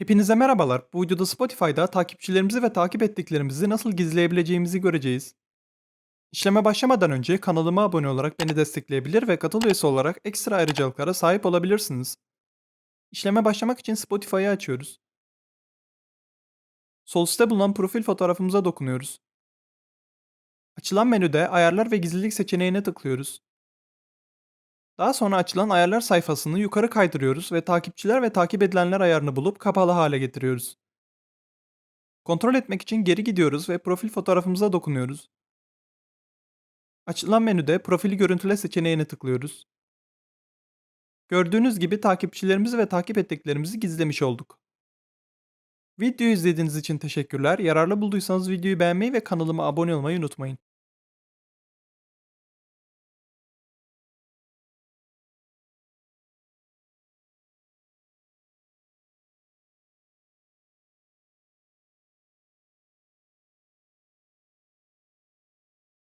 Hepinize merhabalar. Bu videoda Spotify'da takipçilerimizi ve takip ettiklerimizi nasıl gizleyebileceğimizi göreceğiz. İşleme başlamadan önce kanalıma abone olarak beni destekleyebilir ve katıl üyesi olarak ekstra ayrıcalıklara sahip olabilirsiniz. İşleme başlamak için Spotify'ı açıyoruz. Sol üstte bulunan profil fotoğrafımıza dokunuyoruz. Açılan menüde ayarlar ve gizlilik seçeneğine tıklıyoruz. Daha sonra açılan ayarlar sayfasını yukarı kaydırıyoruz ve takipçiler ve takip edilenler ayarını bulup kapalı hale getiriyoruz. Kontrol etmek için geri gidiyoruz ve profil fotoğrafımıza dokunuyoruz. Açılan menüde profili görüntüle seçeneğine tıklıyoruz. Gördüğünüz gibi takipçilerimizi ve takip ettiklerimizi gizlemiş olduk. Videoyu izlediğiniz için teşekkürler. Yararlı bulduysanız videoyu beğenmeyi ve kanalıma abone olmayı unutmayın.